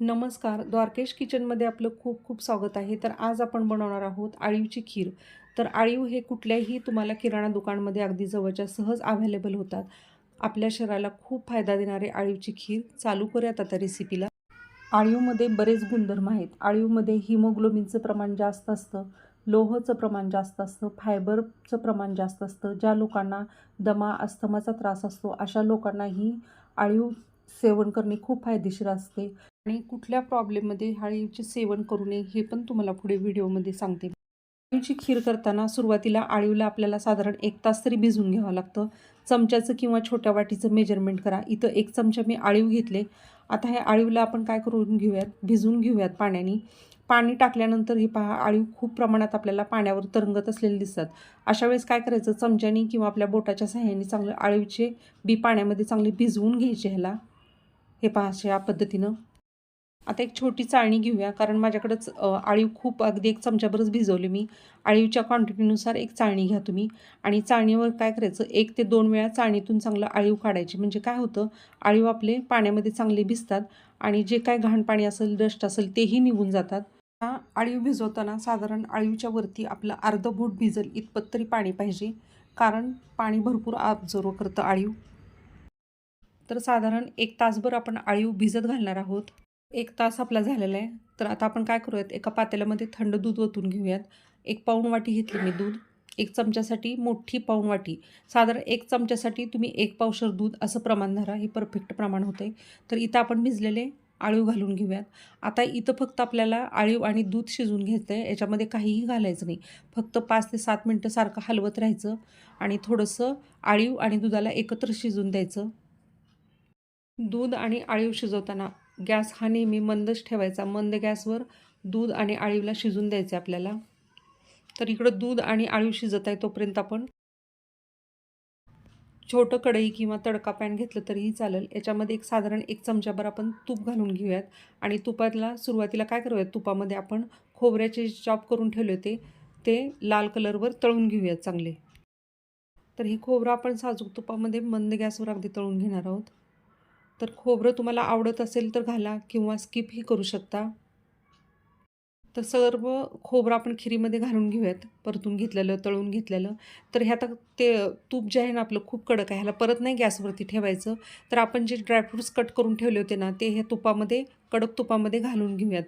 नमस्कार द्वारकेश किचनमध्ये आपलं खूप खूप स्वागत आहे. तर आज आपण बनवणार आहोत आळीवची खीर. तर आळीव हे कुठल्याही तुम्हाला किराणा दुकानमध्ये अगदी जवळच्या सहज अवेलेबल होतात. आपल्या शरीराला खूप फायदा देणारे आळीवची खीर. चालू करूयात आता रेसिपीला आळीवमध्ये बरेच गुणधर्म आहेत. आळीवमध्ये हिमोग्लोबिनचं प्रमाण जास्त असतं लोहचं प्रमाण जास्त असतं फायबरचं प्रमाण जास्त असतं. ज्या लोकांना दमा अस्थमाचा त्रास असतो अशा लोकांनाही आळीव सेवन करणे खूप फायदेशीर असते. आणि कुठल्या प्रॉब्लेममध्ये आळीचे सेवन करू नये हे पण तुम्हाला पुढे व्हिडिओमध्ये सांगते. आळीची खीर करताना सुरुवातीला आळीवला आपल्याला साधारण एक तास तरी भिजवून घ्यावं लागतं. चमच्याचं किंवा छोट्या वाटीचं मेजरमेंट करा. इथं एक चमचा मी आळीव घेतले. आता हे आळीवला आपण काय करून घेऊयात? भिजवून घेऊयात पाण्याने. पाणी टाकल्यानंतर हे पहा आळीव खूप प्रमाणात आपल्याला पाण्यावर तरंगत असलेले दिसतात. अशा वेळेस काय करायचं? चमच्यानी किंवा आपल्या बोटाच्या सहाय्याने चांगलं आळीवचे बी पाण्यामध्ये चांगले भिजवून घ्यायचे ह्याला. हे पहा अशा या पद्धतीनं. आता एक छोटी चाळणी घेऊया कारण माझ्याकडंच आळीव खूप अगदी एक चमच्याभरच भिजवली मी. आळीवच्या क्वांटिटीनुसार एक चाळणी घ्या तुम्ही. आणि चाळणीवर काय करायचं एक ते दोन वेळा चाळणीतून चांगलं आळीव काढायची. म्हणजे काय होतं आळीव आपले पाण्यामध्ये चांगले भिजतात आणि जे काय घाण पाणी असेल डस्ट असेल तेही निघून जातात. आळीव भिजवताना साधारण आळीवच्या वरती आपलं अर्ध बोट भिजल इतपत तरी पाणी पाहिजे. कारण पाणी भरपूर ऑब्झर्व करतं आळीव. तर साधारण एक तासभर आपण आळीव भिजत घालणार आहोत. एक तास आपला झालेला आहे. तर आता आपण काय करूयात? एका पातेल्यामध्ये थंड दूध ओतून घेऊयात. एक पाऊण वाटी घेतली मी दूध. एक चमच्यासाठी मोठी पाऊण वाटी. साधारण एक चमच्यासाठी तुम्ही एक पावशर दूध असं प्रमाण धरा. हे परफेक्ट प्रमाण होतं आहे तर इथं आपण भिजलेले आळीव घालून घेऊयात. आता इथं फक्त आपल्याला आळीव आणि दूध शिजून घ्यायचं आहे याच्यामध्ये काहीही घालायचं नाही. फक्त पाच ते सात मिनटं सारखं हलवत राहायचं आणि थोडंसं आळीव आणि दुधाला एकत्र शिजून द्यायचं. दूध आणि आळीव शिजवताना गॅस हा नेहमी मंदच ठेवायचा. मंद गॅसवर दूध आणि आळीवला शिजून द्यायचे आपल्याला. तर इकडं दूध आणि आळीव शिजत आहे तोपर्यंत आपण छोटं कढई किंवा तडका पॅन घेतलं तरीही चालेल. याच्यामध्ये एक साधारण एक चमच्याभर आपण तूप घालून घेऊयात. आणि तुपातला सुरुवातीला काय करूयात? तुपामध्ये आपण खोबऱ्याचे चॉप करून ठेवले होते ते लाल कलरवर तळून घेऊयात चांगले. तर हे खोबरं आपण साजूक तुपामध्ये मंद गॅसवर अगदी तळून घेणार आहोत. तर खोबरं तुम्हाला आवडत असेल तर घाला किंवा स्किपही करू शकता. तर सर्व खोबरं आपण खिरीमध्ये घालून घेऊयात. परतून घेतलेलं तळून घेतलेलं. तर ह्यात ते तूप जे आहे ना आपलं खूप कडक आहे. ह्याला परत नाही गॅसवरती ठेवायचं. तर आपण जे ड्रायफ्रूट्स कट करून ठेवले होते ना ते ह्या तुपामध्ये कडक तुपामध्ये घालून घेऊयात.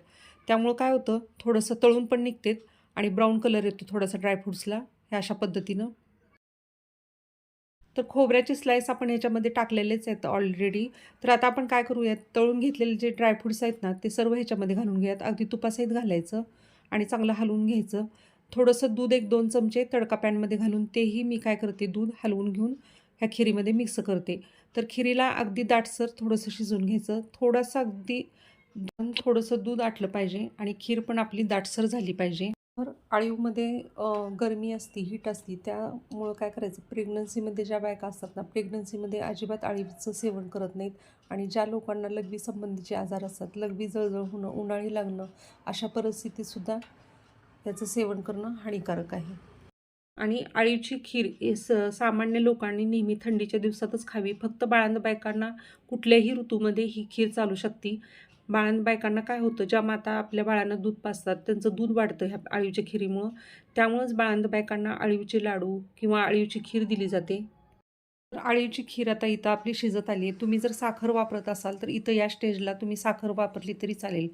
त्यामुळं काय होतं थोडंसं तळून पण निघतेत आणि ब्राऊन कलर येतो थोडासा ड्रायफ्रूट्सला ह्या अशा पद्धतीनं. तर खोबऱ्याची स्लाईस आपण ह्याच्यामध्ये टाकलेलेच आहेत ऑलरेडी तर आता आपण काय करूयात? तळून घेतलेले जे ड्रायफ्रुट्स आहेत ना ते सर्व ह्याच्यामध्ये घालून घेऊयात. अगदी तुपासहित घालायचं आणि चांगलं हलवून घ्यायचं. थोडंसं दूध एक दोन चमचे तडका पॅनमध्ये घालून तेही मी काय करते? दूध हलवून घेऊन ह्या खिरीमध्ये मिक्स करते. तर खिरीला अगदी दाटसर थोडंसं शिजवून घ्यायचं. थोडंसं अगदी थोडंसं दूध आटलं पाहिजे आणि खीर पण आपली दाटसर झाली पाहिजे. तर आळीवमध्ये गरमी असते हीट असते त्यामुळं काय करायचं? प्रेग्नन्सीमध्ये ज्या बायका असतात ना प्रेग्नन्सीमध्ये अजिबात आळीचं सेवन करत नाहीत आणि ज्या लोकांना लघवी संबंधीचे आजार असतात लघवी जळजळ होणं उन्हाळी लागणं अशा परिस्थितीतसुद्धा याचं सेवन करणं हानिकारक आहे. आणि आळीची खीर स सामान्य लोकांनी नेहमी थंडीच्या दिवसातच खावी. फक्त बाळांत बायकांना कुठल्याही ऋतूमध्ये ही खीर चालू शकते. बाळां बायकांना काय होतं ज्या माता आपल्या बाळांना दूध पाजतात त्यांचं दूध वाढतं ह्या आळीवच्या खिरीमुळं. त्यामुळंच बाळांत बायकांना आळीवचे लाडू किंवा आळीवची खीर दिली जाते. तर आळीवची खीर आता इथं आपली शिजत आली आहे. तुम्ही जर साखर वापरत असाल तर इथं या स्टेजला तुम्ही साखर वापरली तरी चालेल.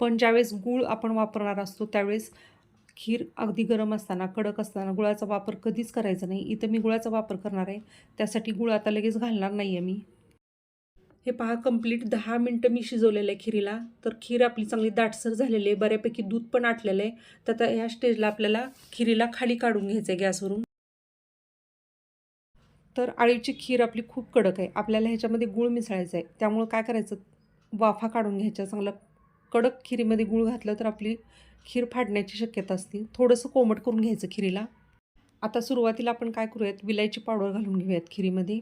पण ज्यावेळेस गूळ आपण वापरणार असतो त्यावेळेस खीर अगदी गरम असताना कडक असताना गुळाचा वापर कधीच करायचा नाही. इथं मी गुळाचा वापर करणार आहे. त्यासाठी गुळ आता लगेच घालणार नाही आहे मी. हे पहा कंप्लीट दहा मिनटं मी शिजवलेलं आहे खिरीला. तर खीर आपली चांगली दाटसर झालेली आहे. बऱ्यापैकी दूध पण आटलेलं आहे. तर आता ह्या स्टेजला आपल्याला खिरीला खाली काढून घ्यायचं आहे गॅसवरून. तर आळीची खीर आपली खूप कडक आहे. आपल्याला ह्याच्यामध्ये गूळ मिसळायचं आहे. त्यामुळं काय करायचं? वाफा काढून घ्यायच्या. चांगलं कडक खिरीमध्ये गूळ घातलं तर आपली खीर फाडण्याची शक्यता असते. थोडंसं कोमट करून घ्यायचं खिरीला. आता सुरुवातीला आपण काय करूयात? विलायची पावडर घालून घेऊयात खिरीमध्ये.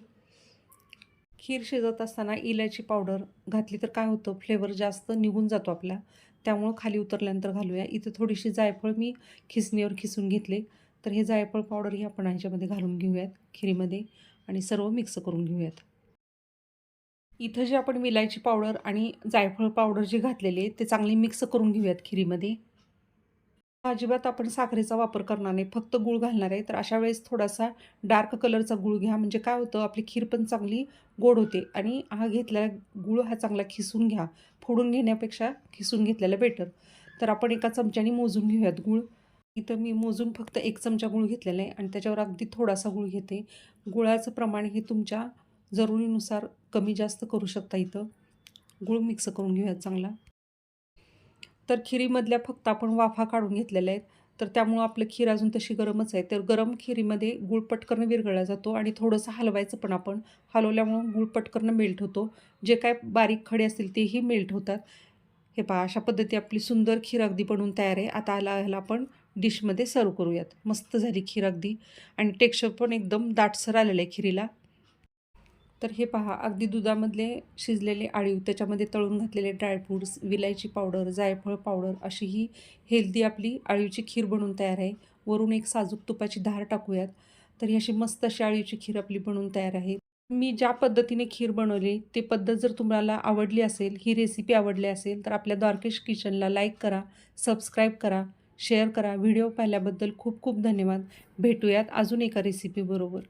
खीर शिजत असताना इलायची पावडर घातली तर काय होतं? फ्लेवर जास्त निघून जातो आपला. त्यामुळं खाली उतरल्यानंतर घालूया. इथं थोडीशी जायफळ मी खिसणीवर खिसून घेतले. तर हे जायफळ पावडर ही आपण ह्याच्यामध्ये घालून घेऊयात खिरीमध्ये आणि सर्व मिक्स करून घेऊयात. इथं जे आपण विलायची पावडर आणि जायफळ पावडर जे घातलेले ते चांगले मिक्स करून घेऊयात खिरीमध्ये. अजिबात आपण साखरेचा वापर करणार नाही फक्त गूळ घालणार आहे. तर अशा वेळेस थोडासा डार्क कलरचा गूळ घ्या. म्हणजे काय होतं आपली खीर पण चांगली गोड होते आणि हा घेतलेला गूळ हा चांगला खिसून घ्या. फोडून घेण्यापेक्षा खिसून घेतलेला बेटर तर आपण एका चमच्याने मोजून घेऊयात गूळ. इथं मी मोजून फक्त एक चमचा गूळ घेतलेला आहे आणि त्याच्यावर अगदी थोडासा गूळ घेते. गुळाचं प्रमाण हे तुमच्या जरुरीनुसार कमी जास्त करू शकता इथं. गूळ मिक्स करून घेऊयात चांगला. तर खिरीमधल्या फक्त आपण वाफा काढून घेतलेल्या आहेत. तर त्यामुळं आपलं खीर अजून तशी गरमच आहे. तर गरम खिरीमध्ये गुळ पटकन विरघळला जातो आणि थोडंसं हलवायचं पण आपण. हलवल्यामुळं गुळ पटकन मेल्ट होतो. जे काय बारीक खडे असतील तेही मेल्ट होतात. हे पहा अशा पद्धती आपली सुंदर खीर अगदी बनवून तयार आहे. आता आला ह्याला आपण डिशमध्ये सर्व करूयात. मस्त झाली खीर अगदी. आणि टेक्स्चर पण एकदम दाटसर आलेलं आहे खिरीला. तर हे पहा अगदी दुधामधले शिजलेले आळीव त्याच्यामध्ये तळून घातलेले ड्रायफ्रूट्स विलायची पावडर जायफळ पावडर अशी ही हेल्दी आपली आळीवची खीर बनवून तयार आहे. वरून एक साजूक तुपाची धार टाकूयात. तर ही अशी मस्त अशी आळीवची खीर आपली बनवून तयार आहे. मी ज्या पद्धतीने खीर बनवली ते पद्धत जर तुम्हाला आवडली असेल ही रेसिपी आवडली असेल तर आपल्या द्वारकेश किचनला लाईक करा सबस्क्राईब करा शेअर करा. व्हिडिओ पाहिल्याबद्दल खूप खूप धन्यवाद. भेटूयात अजून एका रेसिपीबरोबर